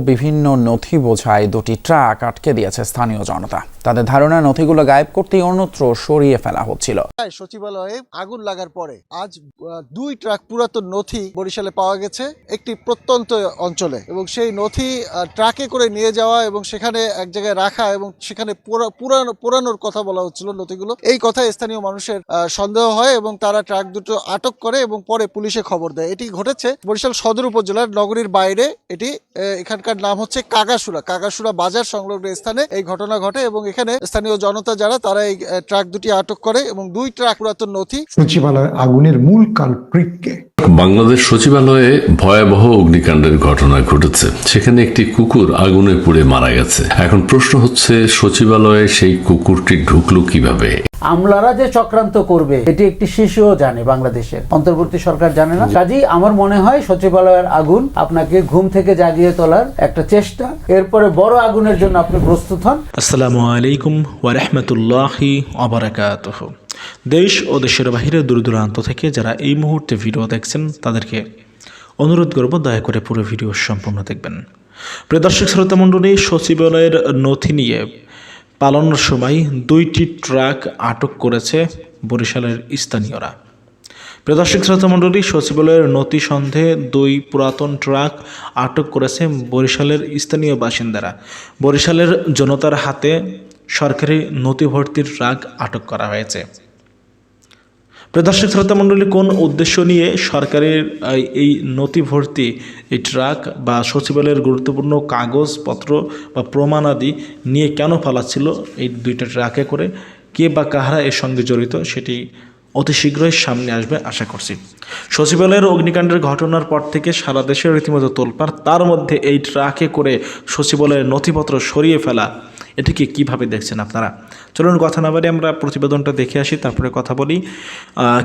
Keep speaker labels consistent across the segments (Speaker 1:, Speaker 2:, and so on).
Speaker 1: বিভিন্ন নথি বোঝায় দুটি ট্রাক আটকে দিয়েছে স্থানীয় জনতা। তাদের ধারণা, নথিগুলো গায়েব করতেই অন্যত্র সরিয়ে ফেলা হচ্ছিল।
Speaker 2: সচিবালয়ে আগুন লাগার পরে আজ দুই ট্রাক পুরাতন নথি বরিশালে পাওয়া গেছে একটি প্রত্যন্ত অঞ্চলে এবং সেই নথি ট্রাকে করে নিয়ে যাওয়া এবং সেখানে এক জায়গায় রাখা এবং সেখানে পুরানো পুরানোর কথা বলা হচ্ছিল নথিগুলো। এই কথায় স্থানীয় মানুষের সন্দেহ হয় এবং তারা ট্রাক দুটো আটক করে এবং পরে পুলিশে খবর দেয়। এটি ঘটেছে বরিশাল সদর উপজেলার নগরীর বাইরে। এটি এখানকার নাম হচ্ছে কাগাসুরা কাগাসুরা বাজার সংলগ্ন স্থানে এই ঘটনা ঘটে এবং এখানে স্থানীয় জনতা যারা, তারা এই ট্রাক দুটি আটক করে এবং দুই ট্রাক পুরাতন নথি
Speaker 3: সচিবালয় আগুনের মূল কালপ্রিটকে
Speaker 4: বাংলাদেশ সচিবালয়ে ভয়াবহ অগ্নিকাণ্ডের ঘটনা ঘটেছে। সেখানে একটি কুকুর আগুনে পুড়ে মারা গেছে। এখন প্রশ্ন হচ্ছে সচিবালয়ে সেই কুকুরটি ঢুকলো কীভাবে?
Speaker 5: আমলারা যে চক্রান্ত করবে এটি একটি শিশুও জানে বাংলাদেশের। অন্তর্বর্তী সরকার জানে না। কাজেই আমার মনে হয় সচিবালয়ের আগুন আপনাকে ঘুম থেকে জাগিয়ে তোলার একটা চেষ্টা। এরপরে বড় আগুনের জন্য আপনি প্রস্তুত হন।
Speaker 6: আসসালামু আলাইকুম ওয়ারহমতুল্লাহি অবরাকাতহ দেশ ও দেশের বাহিরে দূর দূরান্ত থেকে যারা এই মুহূর্তে ভিডিও দেখছেন, তাদেরকে অনুরোধ করব দয়া করে পুরো ভিডিও সম্পূর্ণ দেখবেন। প্রিয় দর্শক, শ্রোতা মণ্ডলী, সচিবালয়ের নথি নিয়ে পালানোর সময় দুইটি ট্রাক আটক করেছে বরিশালের স্থানীয়রা। প্রিয় দর্শক, শ্রোতা মণ্ডলী, সচিবালয়ের নথি সন্ধে দুই পুরাতন ট্রাক আটক করেছে বরিশালের স্থানীয় বাসিন্দারা। বরিশালের জনতার হাতে সরকারি নথি ভর্তির ট্রাক আটক করা হয়েছে। প্রিয় দর্শক শ্রোতা মণ্ডলী কোন উদ্দেশ্য নিয়ে সরকারের এই- নথি ভর্তি, এই ট্রাক বা সচিবালয়ের গুরুত্বপূর্ণ কাগজপত্র বা প্রমাণাদি নিয়ে কেন পালাচ্ছিল এই দুইটা ট্রাকে করে কে বা কাহারা এর সঙ্গে জড়িত সেটি অতি শীঘ্রই সামনে আসবে আশা করছি। সচিবালয়ের অগ্নিকাণ্ডের ঘটনার পর থেকে সারা দেশে রীতিমতো তোলপাড়। তার মধ্যে এই ট্রাকে করে সচিবালয়ের নথিপত্র সরিয়ে ফেলা এটিকে কীভাবে দেখছেন আপনারা? চলুন কথা না বাড়ি আমরা প্রতিবেদনটা দেখে আসি, তারপরে কথা বলি।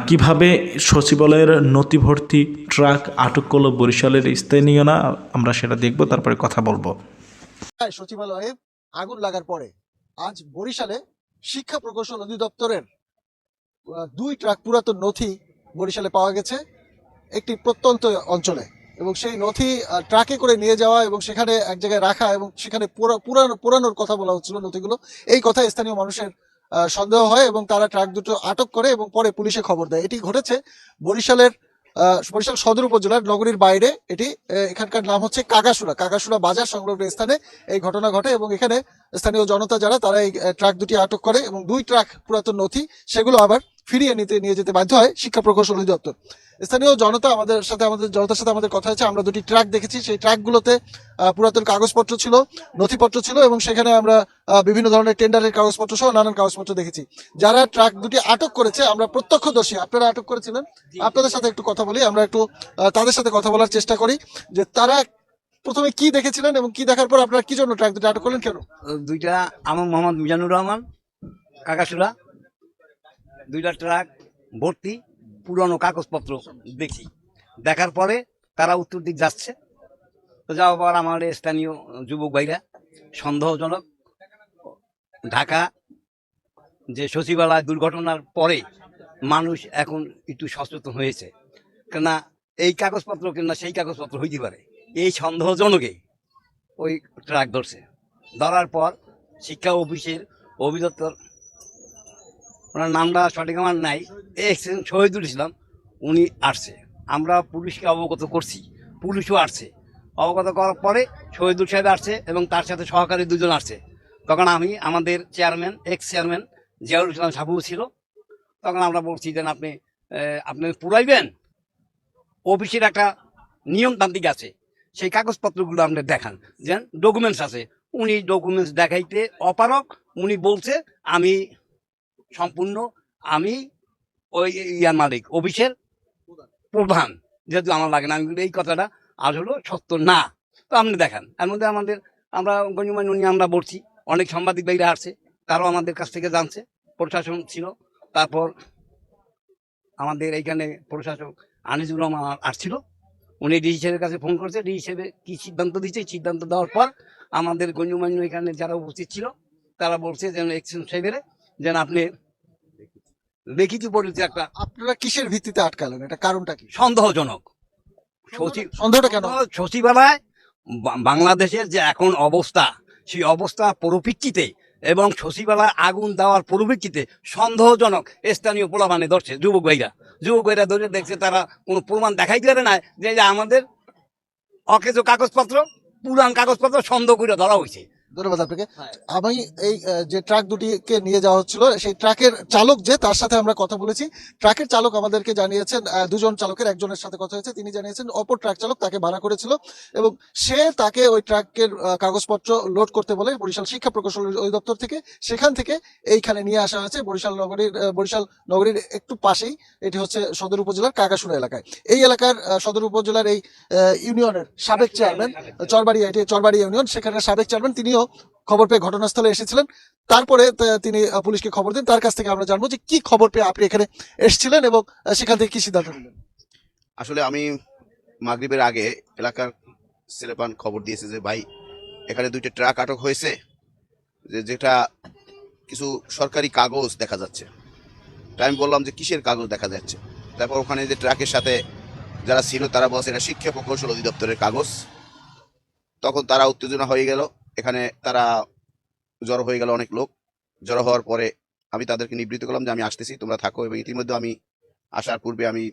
Speaker 6: কীভাবে সচিবালয়ের নথিভর্তি ট্রাক আটক করল বরিশালের স্থানীয়রা আমরা সেটা দেখব, তারপরে কথা বলব।
Speaker 2: সচিবালয়ে আগুন লাগার পরে আজ বরিশালে শিক্ষা প্রকৌশল অধিদপ্তরের দুই ট্রাক পুরাতন নথি বরিশালে পাওয়া গেছে, একটি প্রত্যন্ত অঞ্চলে। এবং সেই নথি ট্রাকে করে নিয়ে যাওয়া এবং সেখানে এক জায়গায় রাখা এবং সেখানে পুরানো পুরানোর কথা বলা হচ্ছিল নথিগুলো, এই কথায় স্থানীয় মানুষের সন্দেহ হয় এবং তারা ট্রাক দুটো আটক করে এবং পরে পুলিশে খবর দেয়। এটি ঘটেছে বরিশালের বরিশাল সদর উপজেলার নগরীর বাইরে। এটি এখানকার নাম হচ্ছে কাগাসুরা কাগাসুরা বাজার সংলগ্ন স্থানে এই ঘটনা ঘটে এবং এখানে স্থানীয় জনতা যারা তারা এই ট্রাক দুটি আটক করে এবং দুই ট্রাক পুরাতন নথি সেগুলো আবার ফিরিয়ে নিতে নিয়ে যেতে বাধ্য হয় শিক্ষা প্রকৌশল অধিদপ্তর। স্থানীয় জনতা আমাদের সাথে আমাদের জনতার সাথে আমাদের কথা হয়েছে আমরা দুটি ট্রাক দেখেছি সেই ট্রাকগুলোতে পুরাতন কাগজপত্র ছিল নথিপত্র ছিল এবং সেখানে আমরা বিভিন্ন ধরনের টেন্ডারের কাগজপত্র সহ নানান কাগজপত্র দেখেছি। যারা ট্রাক দুটি আটক করেছে আমরা প্রত্যক্ষদর্শী আপনারা আটক করেছিলেন? আপনাদের সাথে একটু কথা বলি আমরা একটু তাদের সাথে কথা বলার চেষ্টা করি যে তারা প্রথমে কি দেখেছিলেন এবং কি দেখার পর আপনারা কি জন্য ট্রাক দুটি আটক করলেন কেন?
Speaker 7: দুইটা আমার মোহাম্মদ মিজানুর রহমান, কাকাসুরা। দুইটা ট্রাক ভর্তি, পুরনো কাগজপত্র দেখি। দেখার পরে তারা উত্তর দিক যাচ্ছে। তো যাওয়ার পর আমার স্থানীয় যুবক ভাইরা, সন্দেহজনক, ঢাকা যে সচিবালয় দুর্ঘটনার পরে মানুষ এখন একটু সচেতন হয়েছে। কেননা এই কাগজপত্র কিনা সেই কাগজপত্র হইতে পারে। এই সন্দেহজনকেই ওই ট্রাক ধরছে। ধরার পর শিক্ষা অফিসের অভিদপ্তর, ওনার নামটা সঠিক আমার নাই এক্সিডেন্ট শহীদুল ইসলাম উনি আসছে। আমরা পুলিশকে অবগত করছি, পুলিশও আসছে। অবগত করার পরে শহীদুল সাহেব আসছে এবং তার সাথে সহকারী দুজন আসছে। তখন আমি, আমাদের chairman ex chairman Ziaul Islam Sabu ছিল। তখন আমরা বলছি যে আপনি আপনি পুরাইবেন? অফিসের একটা নিয়মতান্ত্রিক আছে। সেই কাগজপত্রগুলো আপনি দেখান। যেন ডকুমেন্টস আছে। উনি ডকুমেন্টস দেখাইতে অপারক উনি বলছে, আমি সম্পূর্ণ, আমি ওই ইয়ার মালিক, অফিসের প্রধান। যেহেতু আমার লাগে না, আমি এই কথাটা আসলে সত্য না। তো আপনি দেখান। এর মধ্যে আমাদের, আমরা গণ্যমান্য নিয়ে আমরা বলছি। অনেক সাংবাদিক ভাইরা আসছে, তারাও আমাদের কাছ থেকে জানছে। প্রশাসন ছিল। তারপর আমাদের এইখানে প্রশাসক আনিসুর রহমান আসছিল। উনি ডি হিসেবের কাছে ফোন করছে ডি হিসেবে কি সিদ্ধান্ত দিচ্ছে সিদ্ধান্ত দেওয়ার পর আমাদের গণ্যমান্য এখানে যারা উপস্থিত ছিল তারা বলছে যেন এক্সচেঞ্জ সাহেবের যেন আপনি লিখিত পরিচিত একটা
Speaker 2: আপনারা কিসের ভিত্তিতে আটকালেন? এটা কারণটা কি?
Speaker 7: সন্দেহজনক। সচিব
Speaker 2: সন্দেহটা কেন?
Speaker 7: সচিবালয় বাংলাদেশের যে এখন অবস্থা সেই অবস্থা পরিপ্রেক্ষিতে এবং সচিবালয় আগুন দেওয়ার পরিপ্রেক্ষিতে সন্দেহজনক স্থানীয় পোলাপানে ধরছে যুবক ভাইরা। যুবক ভাইরা ধরে দেখছে তারা কোনো প্রমাণ দেখাই দিলে না যে আমাদের অকেজ কাগজপত্র, পুরান কাগজপত্র সন্দেহ করে ধরা হয়েছে
Speaker 2: ধন্যবাদ আপনাকে। আমি এই যে ট্রাক দুটিকে নিয়ে যাওয়া হচ্ছিল সেই ট্রাকের চালক যে তার সাথে আমরা কথা বলেছি। ট্রাকের চালক আমাদেরকে জানিয়েছেন দুজন চালকের একজনের সাথে কথা হয়েছে। তিনি জানিয়েছেন অপর ট্রাক চালক তাকে ভাড়া করেছিল এবং সে তাকে ওই ট্রাকের কাগজপত্র লোড করতে বলে বরিশাল শিক্ষা প্রকৌশল অধিদপ্তর থেকে। সেখান থেকে এইখানে নিয়ে আসা হয়েছে বরিশাল নগরীর বরিশাল নগরীর একটু পাশেই। এটি হচ্ছে সদর উপজেলার কাকাসুরা এলাকায়। এই এলাকার সদর উপজেলার এই ইউনিয়নের সাবেক চেয়ারম্যান চরবাড়ি এটি চরবাড়ি ইউনিয়ন। সেখানে সাবেক চেয়ারম্যান তিনিও খবর পেয়ে ঘটনাস্থলে এসেছিলেন। তারপরে তিনি পুলিশকে খবর দেন। তার কাছ থেকে আমরা জানব যে কি খবর পেয়ে আপনি এখানে এসেছিলেন এবং সেখান থেকে কি সিদ্ধান্ত নিলেন?
Speaker 8: আসলে আমি মাগরিবের আগে এলাকার সেলেপান খবর দিয়েছে যে, ভাই, এখানে দুইটা ট্রাক আটক হয়েছে, যে, যেটা কিছু সরকারি কাগজ দেখা যাচ্ছে। তাই আমি বললাম যে, কিসের কাগজ দেখা যাচ্ছে? তারপর ওখানে যে ট্রাকের সাথে যারা ছিল, তারা বলছে, এটা শিক্ষা প্রকৌশল অধিদপ্তরের কাগজ। তখন তারা উত্তেজনা হয়ে গেল। এখানে তারা জড়ো হয়ে গেল অনেক লোক। জড়ো হওয়ার পরে আমি তাদেরকে নিবৃত্ত করলাম যে আমি আসতেছি তোমরা থাকো। এবং ইতিমধ্যে আমি আসার পূর্বে আমি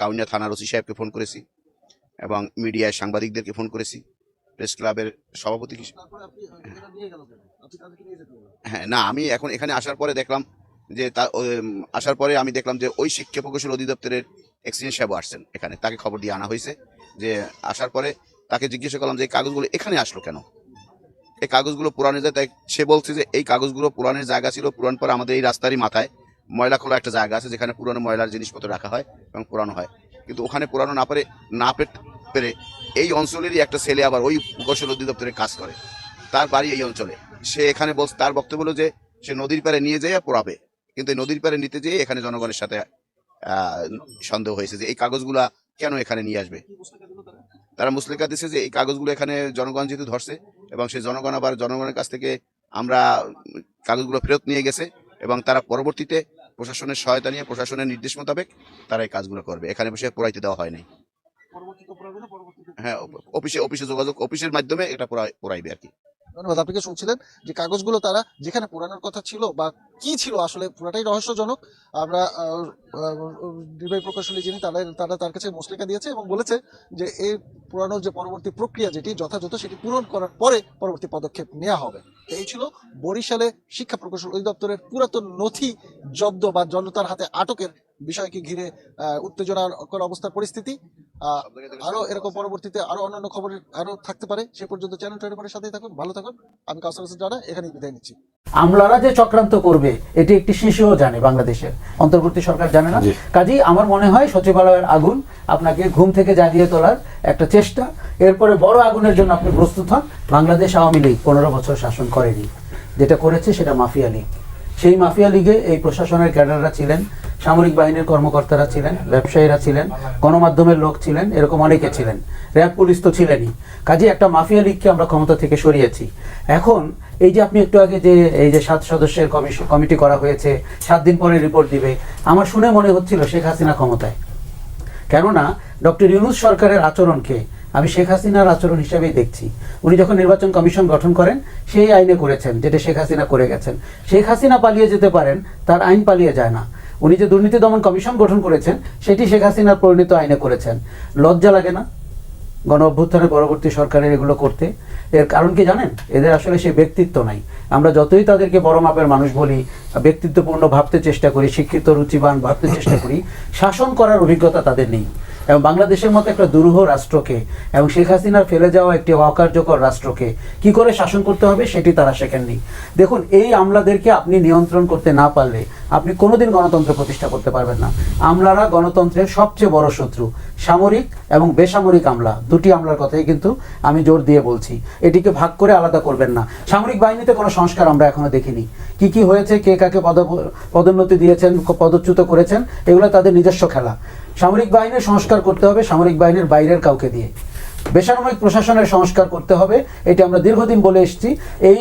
Speaker 8: কাউনিয়া থানার ওসি সাহেবকে ফোন করেছি এবং মিডিয়ায় সাংবাদিকদেরকে ফোন করেছি। প্রেস ক্লাবের সভাপতি হ্যাঁ না আমি এখন এখানে আসার পরে দেখলাম যে তা আসার পরে আমি দেখলাম যে ওই শিক্ষা প্রকৌশল অধিদপ্তরের এক্সিডেন্ট সাহেব আসছেন এখানে। তাকে খবর দিয়ে আনা হয়েছে যে আসার পরে তাকে জিজ্ঞাসা করলাম যে এই কাগজগুলো এখানে আসলো কেন? এই কাগজগুলো পুরানো যায় তাই সে বলছে যে এই কাগজগুলো পুরানের জায়গা ছিল, পুরান পর আমাদের এই রাস্তারই মাথায় ময়লা খোলা একটা জায়গা আছে, যেখানে পুরানো ময়লার জিনিসপত্র রাখা হয় এবং পুরানো হয়। কিন্তু ওখানে পুরানো না পারে, না পেরে এই অঞ্চলেরই একটা ছেলে আবার ওই প্রকৌশল অধিদপ্তরে কাজ করে। তার বাড়ি এই অঞ্চলে। সে এখানে বল তার বক্তব্য হলো যে সে নদীর পাড়ে নিয়ে যেয়ে পোড়াবে, কিন্তু এই নদীর পাড়ে নিতে যেয়ে এখানে জনগণের সাথে সন্দেহ হয়েছে যে এই কাগজগুলা কেন এখানে নিয়ে আসবে। তারা মুসলিকা দিচ্ছে যে এই কাগজগুলো এখানে জনগণ যেহেতু ধরছে এবং সেই জনগণ আবার জনগণের কাছ থেকে আমরা কাগজগুলো ফেরত নিয়ে গেছে এবং তারা পরবর্তীতে প্রশাসনের সহায়তা নিয়ে প্রশাসনের নির্দেশ মোতাবেক তারা এই কাজগুলো করবে। এখানে বসে পড়াইতে দেওয়া হয়নি হ্যাঁ অফিসে অফিসে যোগাযোগ অফিসের মাধ্যমে এটা পড়াইবে আর কি।
Speaker 2: ধন্যবাদ। আপনি কি শুনছিলেন যে কাগজগুলো তারা যেখানে পুরানোর কথা ছিল বা কি ছিল আসলে পুরাটাই রহস্যজনক? আমরা নির্বাহী প্রকৌশলী যিনি তারা তারা তার কাছে মুসলিকা দিয়েছে এবং বলেছে যে এই পুরানো যে পরবর্তী প্রক্রিয়া যেটি যথাযথ সেটি পূরণ করার পরে পরবর্তী পদক্ষেপ নেওয়া হবে। এই ছিল বরিশালে শিক্ষা প্রকৌশল অধিদপ্তরের পুরাতন নথি জব্দ বা জনতার হাতে আটকের বিষয়কে ঘিরে উত্তেজনাকর অবস্থার পরিস্থিতি। আরও এরকম পরবর্তীতে আরও অন্যান্য খবর আরও থাকতে পারে। সে পর্যন্ত চ্যানেল টোয়েন্টি সাথেই থাকুন ভালো থাকুন। আমি কাউসার হোসেন জানা এখানেই বিদায় নিচ্ছি।
Speaker 5: আমলারা যে চক্রান্ত করবে এটি একটি শিশুও জানে বাংলাদেশের। অন্তর্বর্তী সরকার জানে না। কাজেই আমার মনে হয় সচিবালয়ের আগুন আপনাকে ঘুম থেকে জাগিয়ে তোলার একটা চেষ্টা। এরপরে বড় আগুনের জন্য আপনি প্রস্তুত হন। বাংলাদেশ আওয়ামী লীগ পনেরো বছর শাসন করেনি। যেটা করেছে সেটা মাফিয়া লীগ। সেই মাফিয়া লীগে এই প্রশাসনের ক্যাডাররা ছিলেন, সামরিক বাহিনীর কর্মকর্তারা ছিলেন, ব্যবসায়ীরা ছিলেন, গণমাধ্যমের লোক ছিলেন, এরকম অনেকে ছিলেন। র্যাব পুলিশ তো ছিলেনই। কাজে একটা মাফিয়া লীগকে আমরা ক্ষমতা থেকে সরিয়েছি। এখন এই যে আপনি একটু আগে যে, এই যে সাত সদস্যের কমিটি করা হয়েছে, সাত দিন পরে রিপোর্ট দিবে, আমার শুনে মনে হচ্ছিল শেখ হাসিনা ক্ষমতায়। কেননা, ডক্টর ইউনুস সরকারের আচরণকে আমি শেখ হাসিনার আচরণ হিসেবেই দেখছি। উনি যখন নির্বাচন কমিশন গঠন করেন, সেই আইনে করেছেন যেটা শেখ হাসিনা করে গেছেন। শেখ হাসিনা পালিয়ে যেতে পারেন, তার আইন পালিয়ে যায় না। উনি যে দুর্নীতি দমন কমিশন গঠন করেছেন, সেটি শেখ হাসিনার পরিণত আইনে করেছেন। লজ্জা লাগে না গণ অভ্যুত্থানের পরবর্তী সরকারের এগুলো করতে? এর কারণ কি জানেন? এদের আসলে সে ব্যক্তিত্ব নাই। আমরা যতই তাদেরকে বড় মাপের মানুষ বলি, ব্যক্তিত্বপূর্ণ ভাবতে চেষ্টা করি, শিক্ষিত, রুচিবান ভাবতে চেষ্টা করি, শাসন করার অভিজ্ঞতা তাদের নেই। এবং বাংলাদেশের মতো একটা দুরূহ রাষ্ট্রকে এবং শেখ হাসিনার ফেলে যাওয়া একটি অকার্যকর রাষ্ট্রকে কি করে শাসন করতে হবে সেটি তারা শেখেননি। দেখুন, এই আমলাদেরকে আপনি নিয়ন্ত্রণ করতে না পারলে আপনি কোনোদিন গণতন্ত্র প্রতিষ্ঠা করতে পারবেন না। আমলারা গণতন্ত্রের সবচেয়ে বড় শত্রু, সামরিক এবং বেসামরিক আমলা। দুটি আমলার কথাই কিন্তু আমি জোর দিয়ে বলছি। এটিকে ভাগ করে আলাদা করবেন না। সামরিক বাহিনীতে কোনো সংস্কার আমরা এখনও দেখিনি। কি কি হয়েছে, কে কাকে পদ পদোন্নতি দিয়েছেন পদচ্যুত করেছেন, এগুলো তাদের নিজস্ব খেলা। সামরিক বাহিনীর সংস্কার করতে হবে সামরিক বাহিনীর বাইরের কাউকে দিয়ে। বেসামরিক প্রশাসনের সংস্কার করতে হবে, এটা আমরা দীর্ঘদিন বলে এসেছি। এই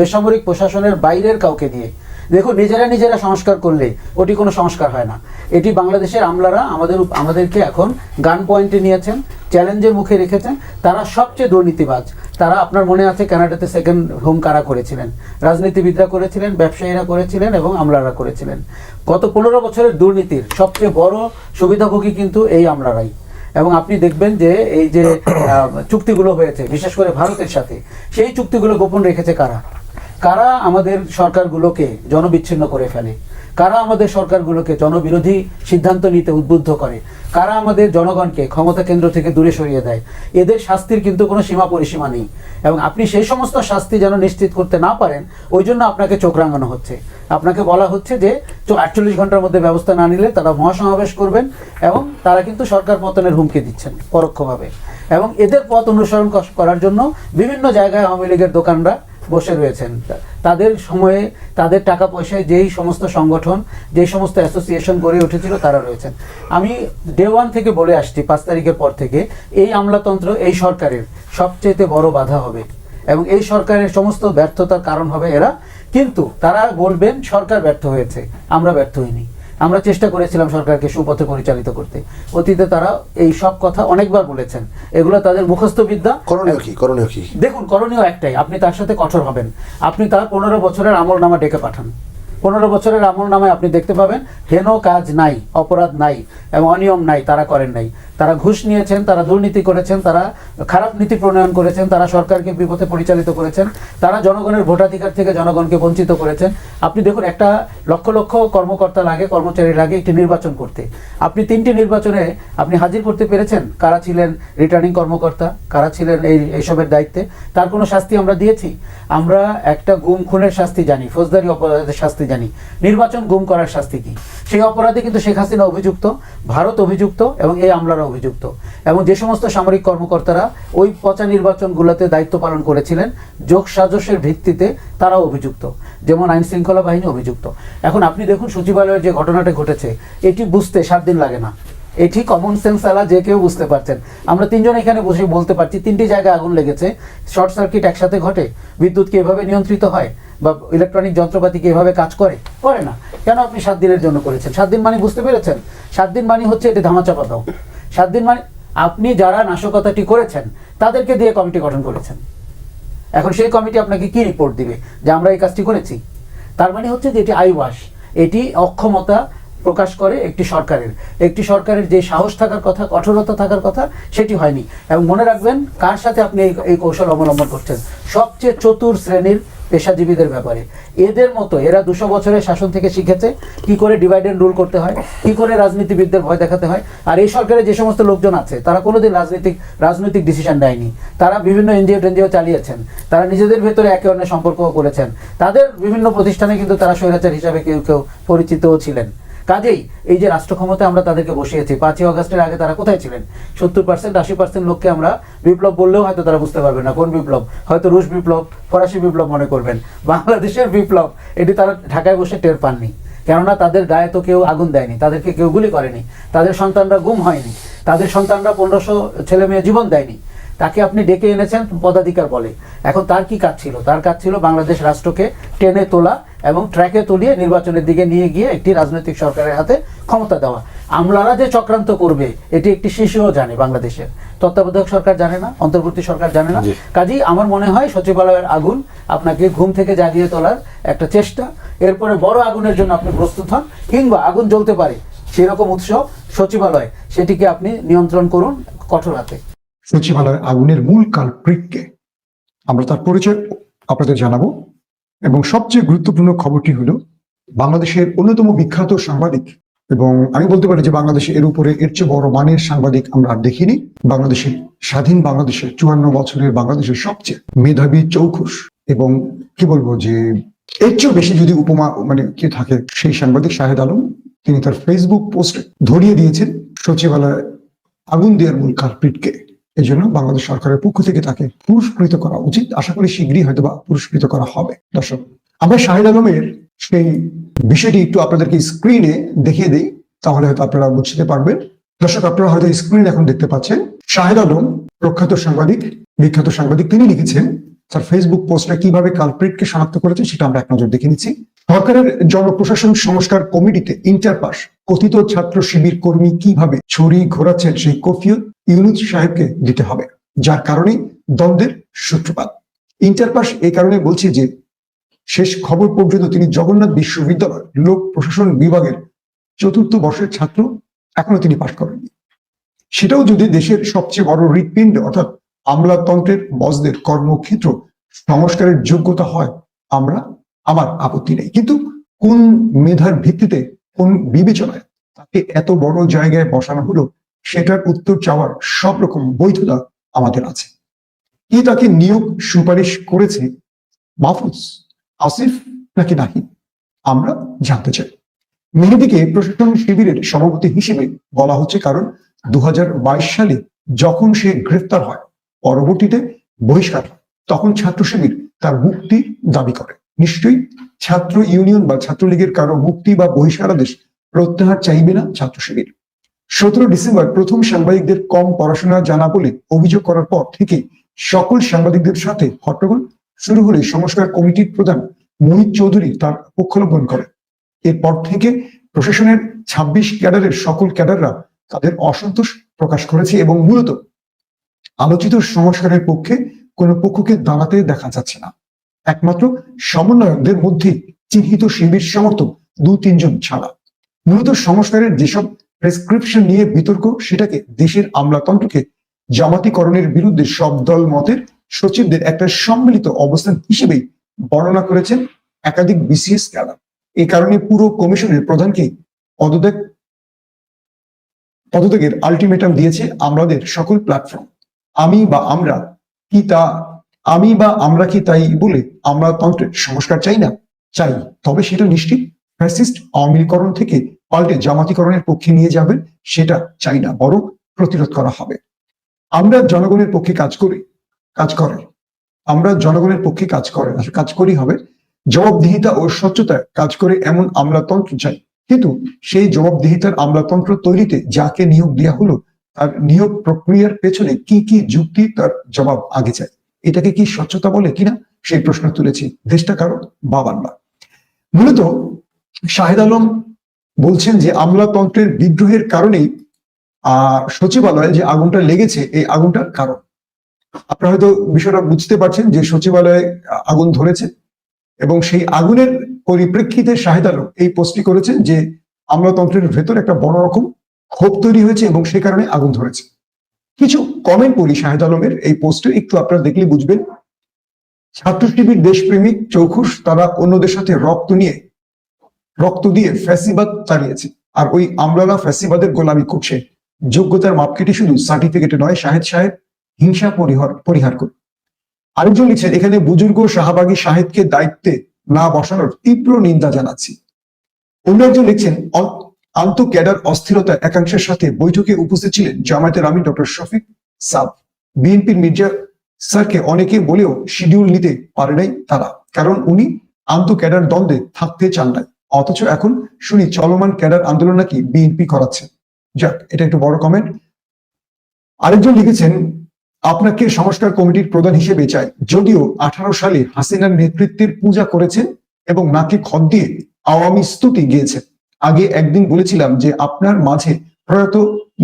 Speaker 5: বেসামরিক প্রশাসনের বাইরের কাউকে দিয়ে। দেখুন, নিজেরা নিজেরা সংস্কার করলে ওটি কোনো সংস্কার হয় না। এটি বাংলাদেশের আমলারা আমাদের আমাদেরকে এখন গান পয়েন্টে নিয়েছেন চ্যালেঞ্জের মুখে রেখেছেন। তারা সবচেয়ে দুর্নীতিবাজ। তারা আপনার মনে আছে কানাডাতে সেকেন্ড হোম কারা করেছিলেন? রাজনীতিবিদরা করেছিলেন, ব্যবসায়ীরা করেছিলেন এবং আমলারা করেছিলেন। গত পনেরো বছরের দুর্নীতির সবচেয়ে বড় সুবিধাভোগী কিন্তু এই আমলারাই। এবং আপনি দেখবেন যে এই যে চুক্তিগুলো হয়েছে, বিশেষ করে ভারতের সাথে, সেই চুক্তিগুলো গোপন রেখেছে কারা? কারা আমাদের সরকারগুলোকে জনবিচ্ছিন্ন করে ফেলে? কারা আমাদের সরকারগুলোকে জনবিরোধী সিদ্ধান্ত নিতে উদ্বুদ্ধ করে? কারা আমাদের জনগণকে ক্ষমতা কেন্দ্র থেকে দূরে সরিয়ে দেয়? এদের শাস্তির কিন্তু কোনো সীমা পরিসীমা নেই। এবং আপনি সেই সমস্ত শাস্তি যেন নিশ্চিত করতে না পারেন, ওই জন্য আপনাকে চোখ রাঙানো হচ্ছে। আপনাকে বলা হচ্ছে যে আটচল্লিশ ঘণ্টার মধ্যে ব্যবস্থা না নিলে তারা মহাসমাবেশ করবেন এবং তারা কিন্তু সরকার পতনের হুমকি দিচ্ছেন পরোক্ষভাবে। এবং এদের পথ অনুসরণ করার জন্য বিভিন্ন জায়গায় আওয়ামী লীগের দোকানরা বসে রয়েছেন। তাদের সময়ে তাদের টাকা পয়সায় যেই সমস্ত সংগঠন, যেই সমস্ত অ্যাসোসিয়েশন গড়ে উঠেছিল তারা রয়েছেন। আমি ডে ওয়ান থেকে বলে আসছি, পাঁচ তারিখের পর থেকে, এই আমলাতন্ত্র এই সরকারের সবচেয়ে বড় বাধা হবে এবং এই সরকারের সমস্ত ব্যর্থতার কারণ হবে এরা। কিন্তু তারা বলবেন, সরকার ব্যর্থ হয়েছে, আমরা ব্যর্থ হইনি। আমরা চেষ্টা করেছিলাম সরকারকে সুপথে পরিচালিত করতে। অতীতে তারা এই সব কথা অনেকবার বলেছেন। এগুলো তাদের মুখস্থ বিদ্যা।
Speaker 9: করণীয় কি? করণীয় কি?
Speaker 5: দেখুন করণীয় একটাই আপনি তার সাথে কঠোর হবেন। আপনি তার পনেরো বছরের আমল নামা ডেকে পাঠান। পনেরো বছরের আমল নামায় আপনি দেখতে পাবেন, হেন কাজ নাই, অপরাধ নাই, এবং অনিয়ম নাই, তারা করেন নাই। তারা ঘুষ নিয়েছেন, তারা দুর্নীতি করেছেন, তারা খারাপ নীতি প্রণয়ন করেছেন, তারা সরকারকে বিপথে পরিচালিত করেছেন, তারা জনগণের ভোটাধিকার থেকে জনগণকে বঞ্চিত করেছেন। আপনি দেখুন, একটা লক্ষ লক্ষ কর্মকর্তা লাগে, কর্মচারী লাগে একটি নির্বাচন করতে। আপনি তিনটি নির্বাচনে আপনি হাজির করতে পেরেছেন? কারা ছিলেন রিটার্নিং কর্মকর্তা? কারা ছিলেন এই এইসবের দায়িত্বে? তার কোনো শাস্তি আমরা দিয়েছি? আমরা একটা গুম খুনের শাস্তি জানি, ফৌজদারি অপরাধের শাস্তি জানি। নির্বাচন গুম করার শাস্তি কি? সেই অপরাধে কিন্তু শেখ হাসিনা অভিযুক্ত, ভারত অভিযুক্ত এবং এই আমলারা অভিযুক্ত। এবং যে সমস্ত সামরিক কর্মকর্তারা ওই পচা নির্বাচনগুলোতে দায়িত্ব পালন করেছিলেন, যোগ সাজসের ভিত্তিতে তারাও অভিযুক্ত। যেমন আইন শৃঙ্খলা বাহিনী অভিযুক্ত। এখন আপনি দেখুন সচিবালয়ের যে ঘটনাটা ঘটেছে, এটি বুঝতে সাত দিন লাগে না। এটি কমন সেন্স আলা যে কেউ বুঝতে পারছেন। আমরা তিনজন এখানে বসে বলতে পারছি, তিনটি জায়গায় আগুন লেগেছে। শর্ট সার্কিট একসাথে ঘটে। বিদ্যুৎ কি এভাবে নিয়ন্ত্রিত হয়? বা ইলেকট্রনিক যন্ত্রপাতি কি এভাবে কাজ করে? করে না। কেন আপনি সাত দিনের জন্য করেছেন? সাত দিন মানে বুঝতে পেরেছেন? সাত দিন মানে হচ্ছে এটি ধামাচাপা দাও। সাত দিন মানে আপনি যারা নাশকতাটি করেছেন, তাদেরকে দিয়ে কমিটি গঠন করেছেন। এখন সেই কমিটি আপনাকে কি রিপোর্ট দিবে? যে আমরা এই কাজটি করেছি। তার মানে হচ্ছে যে এটি আইওয়াস। এটি অক্ষমতা প্রকাশ করে একটি সরকারের। একটি সরকারের যে সাহস থাকার কথা, কঠোরতা থাকার কথা, সেটি হয়নি। এবং মনে রাখবেন, কার সাথে আপনি এই এই কৌশল অবলম্বন করছেন? সবচেয়ে চতুর শ্রেণির পেশাজীবীদের ব্যাপারে। এদের মতো, এরা দুশো বছরের শাসন থেকে শিখেছে কি করে ডিভাইড অ্যান্ড রুল করতে হয়, কি করে রাজনীতিবিদদের ভয় দেখাতে হয়। আর এই সরকারে যে সমস্ত লোকজন আছে, তারা কোনোদিন রাজনৈতিক রাজনৈতিক ডিসিশন নেয়নি। তারা বিভিন্ন এনজিও টেনজিও চালিয়েছেন। তারা নিজেদের ভেতরে একে অন্যের সম্পর্ক করেছেন। তাদের বিভিন্ন প্রতিষ্ঠানে কিন্তু তারা স্বৈরাচার হিসাবে কেউ কেউ পরিচিতও ছিলেন। কাজেই এই যে রাষ্ট্র ক্ষমতায় আমরা তাদেরকে বসিয়েছি, পাঁচই অগস্টের আগে তারা কোথায় ছিলেন? সত্তর পার্সেন্ট আশি পার্সেন্ট লোককে আমরা বিপ্লব বললেও হয়তো তারা বুঝতে পারবে না কোন বিপ্লব। হয়তো রুশ বিপ্লব, ফরাসি বিপ্লব মনে করবেন, বাংলাদেশের বিপ্লব, এটি তারা ঢাকায় বসে টের পাননি। কেননা তাদের গায়ে তো কেউ আগুন দেয়নি, তাদেরকে কেউ গুলি করেনি। তাদের সন্তানরা গুম হয়নি, তাদের সন্তানরা পনেরোশো ছেলে মেয়ে জীবন দেয়নি। তাকে আপনি ডেকে এনেছেন পদাধিকার বলে। এখন তার কি কাজ ছিল? তার কাজ ছিল বাংলাদেশ রাষ্ট্রকে টেনে তোলা এবং ট্র্যাকে তুলিয়ে নির্বাচনের দিকে নিয়ে গিয়ে একটি রাজনৈতিক সরকারের হাতে ক্ষমতা দেওয়া। আমলারা যে চক্রান্ত করবে এটি একটি শিশুও জানে বাংলাদেশের। তত্ত্বাবধায়ক সরকার জানে না অন্তর্বর্তী সরকার জানে না। কাজেই আমার মনে হয় সচিবালয়ের আগুন আপনাকে ঘুম থেকে জাগিয়ে তোলার একটা চেষ্টা। এরপরে বড় আগুনের জন্য আপনি প্রস্তুত হন কিংবা আগুন জ্বলতে পারে সেরকম উৎসব সচিবালয় সেটিকে আপনি নিয়ন্ত্রণ করুন কঠোর হাতে।
Speaker 3: সচিবালয় আগুনের মূল কালপ্রিটকে আমরা তার পরিচয় আপনাদের জানাব এবং সবচেয়ে গুরুত্বপূর্ণ খবরটি হলো বাংলাদেশের অন্যতম বিখ্যাত সাংবাদিক এবং আমি বলতে পারি যে বাংলাদেশে এর উপরে এর চেয়ে বড় মানের সাংবাদিক আমরা আর দেখিনি। বাংলাদেশের স্বাধীন বাংলাদেশের চুয়ান্ন বছরের বাংলাদেশের সবচেয়ে মেধাবী চৌখুস এবং কি বলব যে এর চেয়েও বেশি যদি উপমা মানে কে থাকে সেই সাংবাদিক শাহেদ আলম, তিনি তার ফেসবুক পোস্টে ধরিয়ে দিয়েছেন সচিবালয় আগুন দেওয়ার মূল কালপ্রিটকে এই জন্য বাংলাদেশ সরকারের পক্ষ থেকে তাকে পুরস্কৃত করা উচিত। আশা করি শীঘ্রই হয়তো বা পুরস্কৃত করা হবে। দর্শক, আমরা শাহিদ আলমের সেই বিষয়টি একটু আপনাদেরকে স্ক্রিনে দেখিয়ে দিই, তাহলে হয়তো আপনারা বুঝতে পারবেন। দর্শক, আপনারা হয়তো স্ক্রিন এখন দেখতে পাচ্ছেন শাহিদ আলম প্রখ্যাত সাংবাদিক, বিখ্যাত সাংবাদিক তিনি লিখেছেন ফেসবুক পোস্টটা কীভাবে কালপ্রিটকে শনাক্ত করেছে সেটা আমরা এক নজর দেখে নিচ্ছি। সরকারের জনপ্রশাসন সংস্কার কমিটিতে ইন্টারপাস কথিত ছাত্র শিবির কর্মী কীভাবে ছড়ি ঘোরাচ্ছেন সেই কফিয়ত ইউনুস সাহেবকে দিতে হবে, যার কারণে দ্বন্দ্বের সূত্রপাত। ইন্টারপাস এই কারণে বলছি যে, শেষ খবর পর্যন্ত তিনি জগন্নাথ বিশ্ববিদ্যালয় লোক প্রশাসন বিভাগের চতুর্থ বর্ষের ছাত্র, এখনও তিনি পাশ করেননি। সেটাও যদি দেশের সবচেয়ে বড় হৃৎপিণ্ড অর্থাৎ আমলাতন্ত্রের বসদের কর্মক্ষেত্র সংস্কারের যোগ্যতা হয়, আমরা আমার আপত্তি নেই। কিন্তু কোন মেধার ভিত্তিতে, কোন বিবেচনায় তাকে এত বড় জায়গায় বসানো হলো, সেটার উত্তর চাওয়ার সব রকম বৈধতা আমাদের আছে। কি তাকে নিয়োগ সুপারিশ করেছে? মাহফুজ, আসিফ নাকি নাহিদ? আমরা জানতে চাই। মেহেদিকে প্রশাসন শিবিরের সভাপতি হিসেবে বলা হচ্ছে, কারণ দু হাজার বাইশ সালে যখন সে গ্রেফতার হয় পরবর্তীতে বহিষ্কার তখন ছাত্র শিবির তার মুক্তি দাবি করে। নিশ্চয়ই ছাত্র ইউনিয়ন বা ছাত্রলীগের কারও মুক্তি বা বহিষ্কারাদেশ প্রত্যাহার চাইবে না ছাত্র শিবির সতেরো ডিসেম্বর প্রথম সাংবাদিকদের কম পড়াশোনা জানা বলে অভিযোগ করার পর থেকে সকল সাংবাদিকদের সাথে হট্টগোল শুরু হলে সংস্কার কমিটির প্রধান মোহিত চৌধুরী তার পক্ষলম্বন করে এরপর থেকে প্রশাসনের ২৬ ক্যাডারের সকল ক্যাডাররা তাদের অসন্তোষ প্রকাশ করেছে এবং মূলত আলোচিত সংস্কারের পক্ষে কোনো পক্ষকে দাঁড়াতে দেখা যাচ্ছে না। একমাত্র সমন্বয়কদের মধ্যে চিহ্নিত শিবির সমর্থক দু তিনজন ছাড়া। মূলত সংস্কারের যেসব প্রেসক্রিপশন নিয়ে বিতর্ক, সেটাকে দেশের আমলাতন্ত্রকে জামাতিকরণের বিরুদ্ধে সব দল মতের সচিবদের একটা সম্মিলিত অবস্থান হিসেবেই বর্ণনা করেছেন একাধিক বিসিএস ক্যাডার। এই কারণে পুরো কমিশনের প্রধানকে পদত্যাগ, পদত্যাগের আলটিমেটাম দিয়েছে আমাদের সকল প্ল্যাটফর্ম আমি বা আমরা কি তা, আমি বা আমরা কি তাই বলে আমরা তন্ত্রের সংস্কার চাই না? চাই। তবে সেটা নিশ্চিত। ফ্যাসিস্ট আওয়ামীকরণ থেকে পাল্টে জামাতিকরণের পক্ষে নিয়ে যাবেন সেটা চাই না, বরং প্রতিরোধ করা হবে। আমরা জনগণের পক্ষে কাজ করি, কাজ করে। আমরা জনগণের পক্ষে কাজ করে, কাজ করি হবে। জবাবদিহিতা ও স্বচ্ছতায় কাজ করে এমন আমলাতন্ত্র চাই। কিন্তু সেই জবাবদিহিতার আমলাতন্ত্র তৈরিতে যাকে নিয়োগ দেওয়া হলো তার নিয়োগ প্রক্রিয়ার পেছনে কি কি যুক্তি তার জবাব আগে চাই। এটাকে কি স্বচ্ছতা বলে কিনা সেই প্রশ্ন তুলেছি দেশটা কারও বাবার বাংলা মূলত শাহেদ আলম বলছেন যে আমলাতন্ত্রের বিদ্রোহের কারণেই আহ সচিবালয়ে যে আগুনটা লেগেছে, এই আগুনটার কারণ। আপনারা হয়তো বিষয়টা বুঝতে পারছেন যে সচিবালয়ে আগুন ধরেছে এবং সেই আগুনের পরিপ্রেক্ষিতে শাহেদ আলম এই পোস্টটি করেছেন যে আমলাতন্ত্রের ভেতর একটা বড় রকম ক্ষোভ তৈরি হয়েছে এবং সে কারণে আগুন ধরেছে। কিছু কমেন্ট পড়ি শাহেদ আলমের এই পোস্টে একটু আপনারা দেখলে বুঝবেন। ছাত্র শিবির দেশপ্রেমিক চৌখুস তারা অন্যদের সাথে রক্ত নিয়ে, রক্ত দিয়ে ফ্যাসিবাদ চালিয়েছে। আর ওই আমলারা ফ্যাসিবাদের গোলামি করছে। যোগ্যতার মাপকেটি শুধু সার্টিফিকেটে নয়, শাহেদ সাহেব, হিংসা পরিহার পরিহার করুন আরেকজন লিখছেন, এখানে বুজুর্গ শাহবাগী শাহেদকে দায়িত্বে না বসানোর তীব্র নিন্দা জানাচ্ছি। অন্য একজন লিখছেন অ- ক্যাডার অস্থিরতা একাংশের সাথে বৈঠকে উপস্থিত ছিলেন জামায়াতের আমির ডক্টর শফিক সাব। বিএনপির মির্জা স্যারকে অনেকে বলেও শিডিউল নিতে পারে নাই তারা, কারণ উনি আন্ত ক্যাডার দ্বন্দ্বে থাকতে চান নাই। অথচ এখন শুনি চলমান ক্যাডার আন্দোলন নাকি বিএনপি করাচ্ছে। যাক, এটা একটু বড় কমেন্ট আরেকজন লিখেছেন, আপনাকে সংস্কার কমিটির প্রধান হিসেবে চাই। যদিও আঠারো সালে হাসিনার নেতৃত্বের পূজা করেছেন এবং নাকে খদ দিয়ে আওয়ামী স্তুতি গিয়েছেন। আগে একদিন বলেছিলাম যে আপনার মাঝে প্রয়াত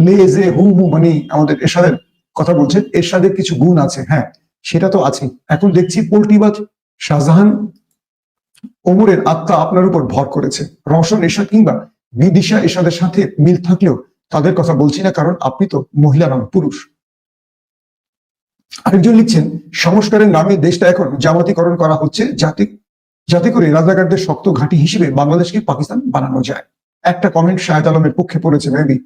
Speaker 3: লেজে হু হু মানে আমাদের এরশাদের কথা বলছেন, এরশাদের কিছু গুণ আছে হ্যাঁ সেটা তো আছে। এখন দেখছি পোল্টিবাজ শাহজাহান ওমরের আত্মা আপনার উপর ভর করেছে। রওশন এরশাদ কিংবা বিদিশা এরশাদের সাথে মিল থাকলেও তাদের কথা বলছি না, কারণ আপনি তো মহিলা নন, পুরুষ। আরেকজন লিখছেন, সংস্কারের নামে দেশটা এখন জামাতিকরণ করা হচ্ছে যাতে যাতে করে রাজাকারদের শক্ত ঘাঁটি হিসেবে বাংলাদেশকে পাকিস্তান বানানো যায়। একটা কমেন্ট শাহেদ আলমের পক্ষে পড়েছে মেবি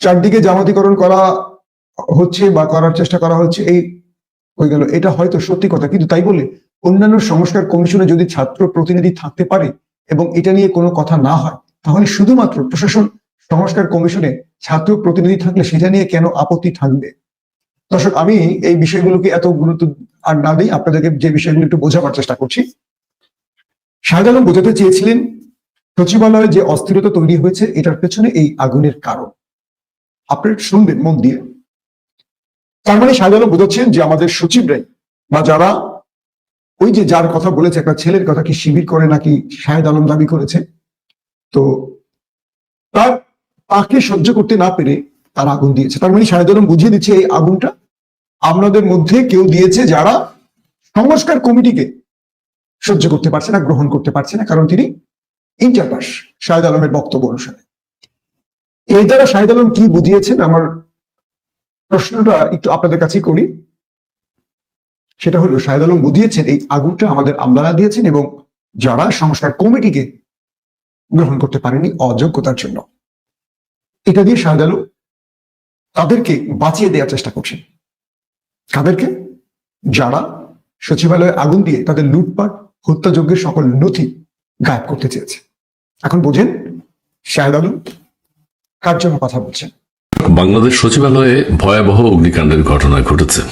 Speaker 3: চারদিকে জামাতিকরণ করা হচ্ছে বা করার চেষ্টা করা হচ্ছে, এই হয়ে গেল। এটা হয়তো সত্যি কথা, কিন্তু তাই বলে অন্যান্য সংস্কার কমিশনে যদি ছাত্র প্রতিনিধি থাকতে পারে এবং এটা নিয়ে কোনো কথা না হয়, তাহলে শুধুমাত্র প্রশাসন সংস্কার কমিশনে ছাত্র প্রতিনিধি থাকলে সেটা নিয়ে কেন আপত্তি থাকবে? দর্শক, আমি এই বিষয়গুলোকে এত গুরুত্ব আর না দিই আপনাদেরকে যে বিষয়গুলো একটু বোঝাবার চেষ্টা করছি। শাহজাদ আলম বোঝাতে চেয়েছিলেন, সচিবালয়ে যে অস্থিরতা তৈরি হয়েছে, এটার পেছনে এই আগুনের কারণ। আপনারা শুনবেন মন দিয়ে। তার মানে শাহজাদ আলম বোঝাচ্ছেন যে আমাদের সচিবরাই বা যারা ওই যে যার কথা বলেছে, একটা ছেলের কথা কি শিবির করে নাকি শাহেদ আলম দাবি করেছে? তো তার তাকে সহ্য করতে না পেরে তার আগুন দিয়েছে। তার মানে শাহেদ আলম বুঝিয়ে দিচ্ছে এই আগুনটা আপনাদের মধ্যে কেউ দিয়েছে যারা সংস্কার কমিটিকে সহ্য করতে পারছে না, গ্রহণ করতে পারছে না, কারণ তিনি ইন্টারপাস শাহেদ আলমের বক্তব্য অনুসারে। এই দ্বারা শাহেদ আলম কি বুঝিয়েছেন? আমার প্রশ্নটা একটু আপনাদের কাছেই করি। সেটা হলো, শাহেদ আলম বুঝিয়েছেন এই আগুনটা আমাদের আমলারা দিয়েছেন এবং যারা সংস্কার কমিটিকে গ্রহণ করতে পারেনি অযোগ্যতার জন্য। এটা দিয়ে শাহেদ আলম তাদেরকে বাঁচিয়ে দেওয়ার চেষ্টা করছেন। কাদেরকে? যারা সচিবালয়ে আগুন দিয়ে তাদের লুটপাট, হত্যাযজ্ঞের সকল নথি গায়েব করতে চেয়েছে। এখন বোঝেন শাহেদ আলম কার জন্য কথা বলছেন?
Speaker 4: বাংলাদেশ সচিবালয়ে ভয়াবহ অগ্নিকাণ্ডের ঘটনা ঘটেছে।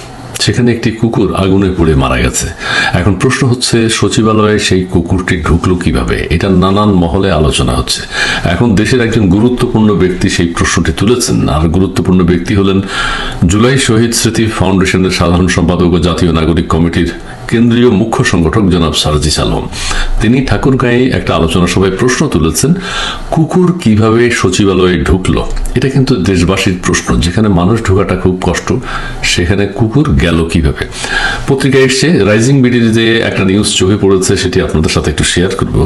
Speaker 4: সেখানে একটি কুকুর আগুনে পুড়ে মারা গেছে। এখন প্রশ্ন হচ্ছে, সচিবালয়ে সেই কুকুরটি ঢুকলো কীভাবে? এটা নানান মহলে আলোচনা হচ্ছে। এখন দেশের একজন গুরুত্বপূর্ণ ব্যক্তি সেই প্রশ্নটি তুলেছেন। আর গুরুত্বপূর্ণ ব্যক্তি হলেন জুলাই শহীদ স্মৃতি ফাউন্ডেশনের সাধারণ সম্পাদক ও জাতীয় নাগরিক কমিটির কেন্দ্রীয় মুখ্য সংগঠক জনাব সারজিস আলম। তিনি ঠাকুরগাঁয়ে একটা আলোচনা সভায় প্রশ্ন তুলেছেন, কুকুর কীভাবে সচিবালয়ে ঢুকলো? এটা কিন্তু দেশবাসীর প্রশ্ন, যেখানে মানুষ ঢোকাটা খুব কষ্ট, সেখানে কুকুর গেল কীভাবে? পত্রিকায় এসছে, রাইজিং বিডিতে একটা নিউজ চোখে পড়েছে, সেটি আপনাদের সাথে একটু শেয়ার করব।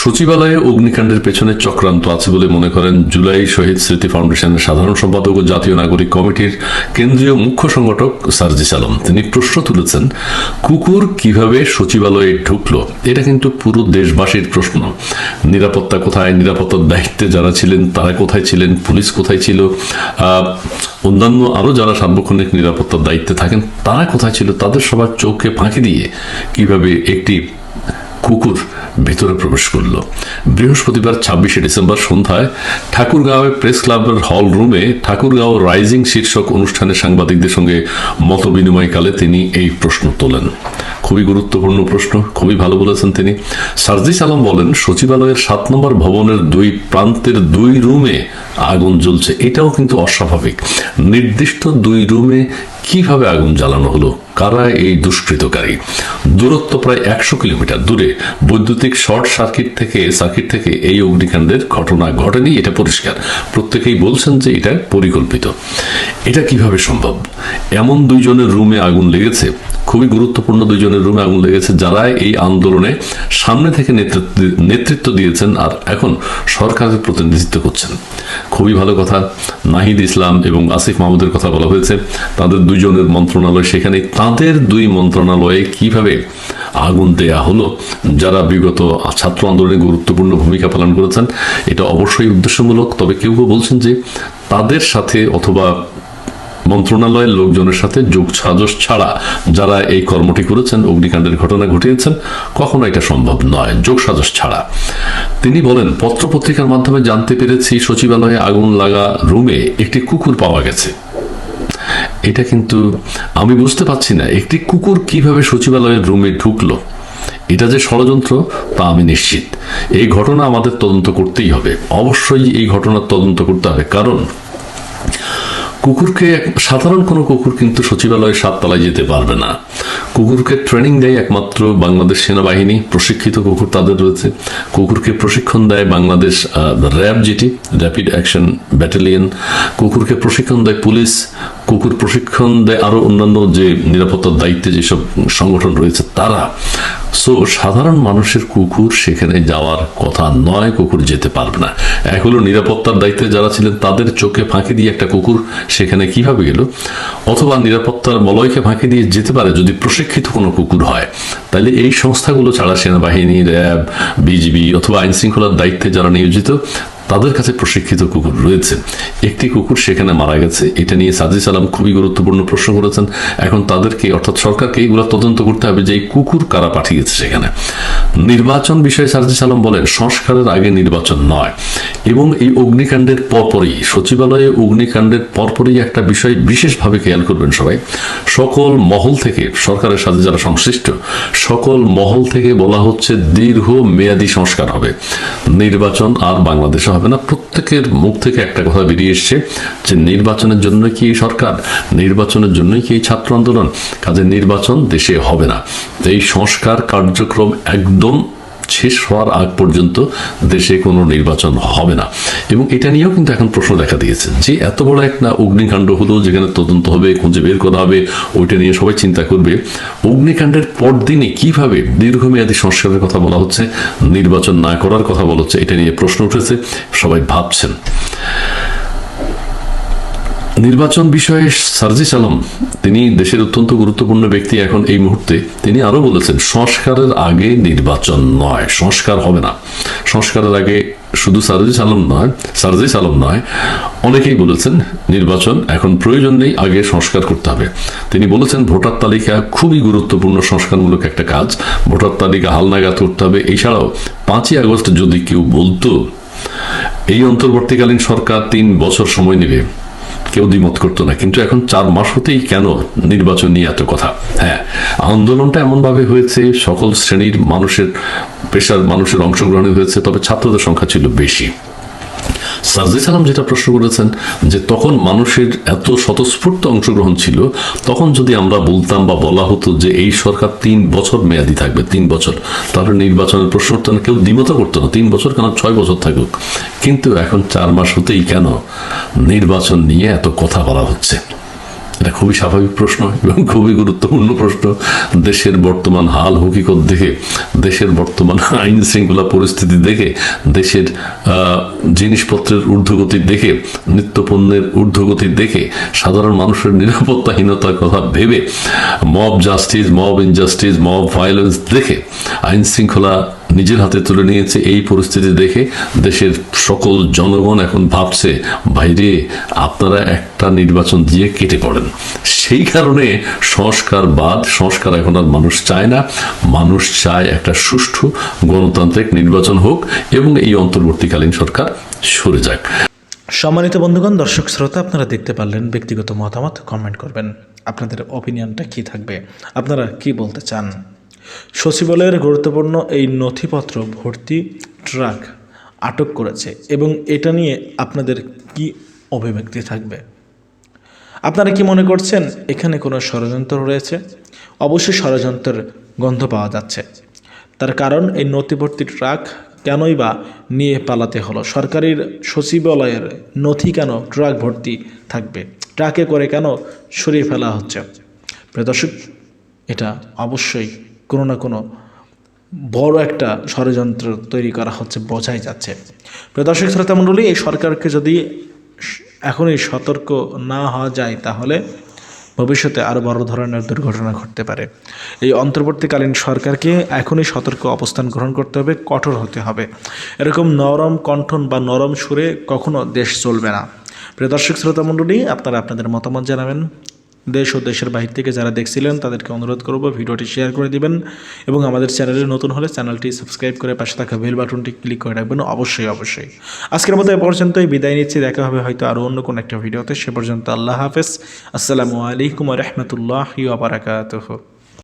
Speaker 4: সচিবালয়ে অগ্নিকাণ্ডের পেছনে চক্রান্ত আছে বলে মনে করেন জুলাই শহীদ স্মৃতি ফাউন্ডেশনের সাধারণ সম্পাদক ও জাতীয় নাগরিক কমিটির কেন্দ্রীয় মুখ্য সংগঠক সার্জিস আলম। তিনি প্রশ্ন তুলেছেন, কুকুর কীভাবে সচিবালয়ে ঢুকলো? এটা কিন্তু পুরো দেশবাসীর প্রশ্ন। নিরাপত্তা কোথায়? নিরাপত্তার দায়িত্বে যারা ছিলেন, তারা কোথায় ছিলেন? পুলিশ কোথায় ছিল? অন্যান্য আরও যারা সার্বক্ষণিক নিরাপত্তার দায়িত্বে থাকেন, তারা কোথায় ছিল? তাদের সবার চোখে ফাঁকি দিয়ে কীভাবে একটি কুকুর ভিতরে প্রবেশ করল। বৃহস্পতিবার ছাব্বিশে ডিসেম্বর সন্ধ্যায় ঠাকুরগাঁওয়ে প্রেস ক্লাবের হল রুমে ঠাকুরগাঁও রাইজিং শীর্ষক অনুষ্ঠানে সাংবাদিকদের সঙ্গে মত বিনিময়কালে তিনি এই প্রশ্ন তোলেন। খুবই গুরুত্বপূর্ণ প্রশ্ন, খুবই ভালো বলেছেন তিনি। সার্জিস আলম বলেন, সচিবালয়ের সাত নম্বর ভবনের দুই প্রান্তের দুই রুমে আগুন জ্বলছে। এটাও কিন্তু অস্বাভাবিক। নির্দিষ্ট দুই রুমে কীভাবে আগুন জ্বালানো হলো? কারা এই দুষ্কৃতকারী? দূরত্ব প্রায় একশো কিলোমিটার দূরে। বৈদ্যুতিক শর্ট সার্কিট থেকে সার্কিট থেকে এই অগ্নিকাণ্ডের ঘটনা ঘটেনি, এটা পরিষ্কার। প্রত্যেকেই বলছেন যে এটা পরিকল্পিত। এটা কীভাবে সম্ভব? এমন দুইজনের রুমে আগুন লেগেছে? খুবই গুরুত্বপূর্ণ দুইজনের রুমে আগুন লেগেছে যারা এই আন্দোলনে সামনে থেকে নেতৃত্ব দিয়েছেন আর এখন সরকারের প্রতিনিধিত্ব করছেন। খুবই ভালো কথা। নাহিদ ইসলাম এবং আসিফ মাহমুদের কথা বলা হয়েছে। তাদের দুইজনের মন্ত্রণালয় সেখানে তাদের দুই মন্ত্রণালয়ে কীভাবে আগুন দেয়া হলো, যারা বিগত ছাত্র আন্দোলনে গুরুত্বপূর্ণ ভূমিকা পালন করেছেন, এটা অবশ্যই উদ্দেশ্যমূলক। তবে কেউ কেউ বলছেন যে তাদের সাথে অথবা মন্ত্রণালয়ের লোকজনের সাথে যোগ সাজস ছাড়া যারা এই কর্মটি করেছেন, অগ্নিকাণ্ডের ঘটনা ঘটিয়েছেন, কখনো এটা সম্ভব নয় যোগ সাজস ছাড়া। তিনি বলেন পত্রপত্রিকার মাধ্যমে জানতে পেরেছি সচিবালয়ে আগুন লাগা রুমে একটি কুকুর পাওয়া গেছে। এটা কিন্তু আমি বুঝতে পারছি না। একটি কুকুর কীভাবে সচিবালয়ের রুমে ঢুকলো? এটা যে ষড়যন্ত্র, তা আমি নিশ্চিত। এই ঘটনা আমাদের তদন্ত করতেই হবে। অবশ্যই এই ঘটনার তদন্ত করতে হবে। কারণ কুকুরকে সাধারণ কোনো কুকুর কিন্তু সচিবালয়ের সাততলায় যেতে পারবে না। কুকুরকে ট্রেনিং দেয় একমাত্র বাংলাদেশ সেনাবাহিনী, প্রশিক্ষিত কুকুর তাদের রয়েছে। কুকুরকে প্রশিক্ষণ দেয় বাংলাদেশ র্যাব যেটি র্যাপিড অ্যাকশন ব্যাটালিয়ন কুকুরকে প্রশিক্ষণ দেয় পুলিশ কুকুর প্রশিক্ষণ দেয়, আরও অন্যান্য যে নিরাপত্তার দায়িত্বে যেসব সংগঠন রয়েছে তারা। সো, সাধারণ মানুষের কুকুর সেখানে যাওয়ার কথা নয়, কুকুর যেতে পারবে না। এক হলো নিরাপত্তার দায়িত্বে যারা ছিলেন, তাদের চোখে ফাঁকি দিয়ে একটা কুকুর সেখানে কীভাবে গেল? অথবা নিরাপত্তার বলয়কে ফাঁকি দিয়ে যেতে পারে যদি প্রশিক্ষিত কোনো কুকুর হয়। তাহলে এই সংস্থাগুলো ছাড়া সেনাবাহিনী, র্যাব, বিজিবি অথবা আইনশৃঙ্খলার দায়িত্বে যারা নিয়োজিত তাদের কাছে প্রশিক্ষিত কুকুর রয়েছে। একটি কুকুর সেখানে মারা গেছে। এটা নিয়ে সাজিদ সালাম খুবই গুরুত্বপূর্ণ প্রশ্ন করেছেন। এখন তাদেরকে, অর্থাৎ সরকারকে এগুলো তদন্ত করতে হবে যে এই কুকুর কারা পাঠিয়েছে সেখানে। নির্বাচন বিষয়ে সাজিদ সালাম বলেন, সংস্কারের আগে নির্বাচন নয়। এবং এই অগ্নিকাণ্ডের পরপরই, সচিবালয়ে অগ্নিকাণ্ডের পরপরই একটা বিষয় বিশেষভাবে খেয়াল করবেন সবাই। সকল মহল থেকে, সরকারের সাথে যারা সংশ্লিষ্ট, সকল মহল থেকে বলা হচ্ছে দীর্ঘ মেয়াদী সংস্কার হবে। নির্বাচন আর বাংলাদেশে হবে না। প্রত্যেকের মুখ থেকে একটা কথা বেরিয়ে এসছে যে নির্বাচনের জন্য কি এই সরকার, নির্বাচনের জন্যই কি এই ছাত্র আন্দোলন? কাজে নির্বাচন দেশে হবে না। এই সংস্কার কার্যক্রম একদম শেষ হওয়ার আগ পর্যন্ত দেশে কোনো নির্বাচন হবে না। এবং এটা নিয়েও কিন্তু এখন প্রশ্ন দেখা দিয়েছে যে এত বড় একটা অগ্নিকাণ্ড হলো যেখানে তদন্ত হবে, খুঁজে বের করা হবে, ওইটা নিয়ে সবাই চিন্তা করবে। অগ্নিকাণ্ডের পরদিনে কীভাবে দীর্ঘমেয়াদী সংস্কারের কথা বলা হচ্ছে, নির্বাচন না করার কথা বলা হচ্ছে, এটা নিয়ে প্রশ্ন উঠেছে, সবাই ভাবছেন। নির্বাচন বিষয়ে সার্জিস আলম তিনি দেশের অত্যন্ত গুরুত্বপূর্ণ ব্যক্তি, এখন এই মুহূর্তে তিনি আরও বলেছেন, সংস্কারের আগে নির্বাচন নয়, সংস্কার হবে না। সংস্কারের আগে শুধু সার্জিস আলম নয় সার্জিস আলম নয়, অনেকেই বলেছেন নির্বাচন এখন প্রয়োজন নেই, আগে সংস্কার করতে হবে। তিনি বলেছেন, ভোটার তালিকা খুবই গুরুত্বপূর্ণ, সংস্কারমূলক একটা কাজ। ভোটার তালিকা হালনাগাদ করতে হবে। এছাড়াও পাঁচই আগস্ট যদি কেউ বলতো, এই অন্তর্বর্তীকালীন সরকার তিন বছর সময় নেবে। কেউ দ্বিমত করতো না। কিন্তু এখন চার মাস হতেই কেন নির্বাচন নিয়ে এত কথা? হ্যাঁ আন্দোলনটা এমনভাবে হয়েছে, সকল শ্রেণির মানুষের, পেশার মানুষের অংশগ্রহণে হয়েছে, তবে ছাত্রদের সংখ্যা ছিল বেশি। সার্জিস আলম যেটা প্রশ্ন করেছেন যে তখন মানুষের এত স্বতঃস্ফূর্ত অংশগ্রহণ ছিল, তখন যদি আমরা বলতাম বা বলা হতো যে এই সরকার তিন বছর মেয়াদি থাকবে, তিন বছর, তাহলে নির্বাচনের প্রশ্ন উঠতো না কেউ দ্বিমত করতো না। তিন বছর কেন? ছয় বছর থাকুক। কিন্তু এখন চার মাস হতেই কেন নির্বাচন নিয়ে এত কথা বলা হচ্ছে? এটা খুবই স্বাভাবিক প্রশ্ন এবং খুবই গুরুত্বপূর্ণ প্রশ্ন। দেশের বর্তমান হাল হকিকত দেখে, দেশের বর্তমান আইন শৃঙ্খলা পরিস্থিতি দেখে, দেশের জিনিসপত্রের ঊর্ধ্বগতি দেখে, নিত্যপণ্যের ঊর্ধ্বগতি দেখে, সাধারণ মানুষের নিরাপত্তাহীনতার কথা ভেবে mob justice mob injustice mob violence দেখে, আইন শৃঙ্খলা নিজের হাতে তুলে নিয়েছে এই পরিস্থিতি দেখে দেশের সকল জনগণ এখন ভাবছে বাইরে আপনারা একটা নির্বাচন দিয়ে কেটে পড়েন। সেই কারণে সংস্কার বাদ, সংস্কার এখন আর মানুষ চায় না। মানুষ চায় একটা সুষ্ঠু গণতান্ত্রিক নির্বাচন হোক এবং এই অন্তর্বর্তীকালীন সরকার সরে যাক।
Speaker 6: সম্মানিত বন্ধুগণ, দর্শক শ্রোতা, আপনারা দেখতে পারলেন ব্যক্তিগত মতামত, কমেন্ট করবেন। আপনাদের অপিনিয়নটা কি থাকবে? আপনারা কি বলতে চান? সচিবালয়ের গুরুত্বপূর্ণ এই নথিপত্র ভর্তি ট্রাক আটক করেছে এবং এটা নিয়ে আপনাদের কি অভিব্যক্তি থাকবে? আপনারা কি মনে করছেন এখানে কোনো ষড়যন্ত্র রয়েছে? অবশ্যই ষড়যন্ত্রের গন্ধ পাওয়া যাচ্ছে। তার কারণ এই নথিভর্তি ট্রাক কেনই বা নিয়ে পালাতে হলো? সরকারের সচিবালয়ের নথি কেন ট্রাক ভর্তি থাকবে? ট্রাকে করে কেন সরিয়ে ফেলা হচ্ছে? প্রিয় দর্শক, এটা অবশ্যই কোনো না কোনো বড় একটা ষড়যন্ত্র তৈরি করা হচ্ছে, বোঝাই যাচ্ছে। প্রিয় দর্শক, শ্রোতা মণ্ডলী, এই সরকারকে যদি এখনই সতর্ক না হওয়া যায়, তাহলে ভবিষ্যতে আরও বড় ধরনের দুর্ঘটনা ঘটতে পারে। এই অন্তর্বর্তীকালীন সরকারকে এখনই সতর্ক অবস্থান গ্রহণ করতে হবে, কঠোর হতে হবে। এরকম নরম কণ্ঠন বা নরম সুরে কখনো দেশ চলবে না। প্রিয় দর্শক, শ্রোতা মণ্ডলী, আপনারা আপনাদের মতামত জানাবেন। দেশ ও দেশের বাহির থেকে যারা দেখছিলেন, তাদেরকে অনুরোধ করব ভিডিওটি শেয়ার করে দিবেন এবং আমাদের চ্যানেলে নতুন হলে চ্যানেলটি সাবস্ক্রাইব করে পাশে থাকা বেল বাটনটি ক্লিক করে রাখবেন অবশ্যই অবশ্যই। আজকের মতো এ পর্যন্তই, বিদায় নিচ্ছি, দেখা হবে হয়তো আরও অন্য কোনো একটা ভিডিওতে। সে পর্যন্ত আল্লাহ হাফেজ। আসসালামু আলাইকুম রহমতুল্লাহ বারাকাতুহ।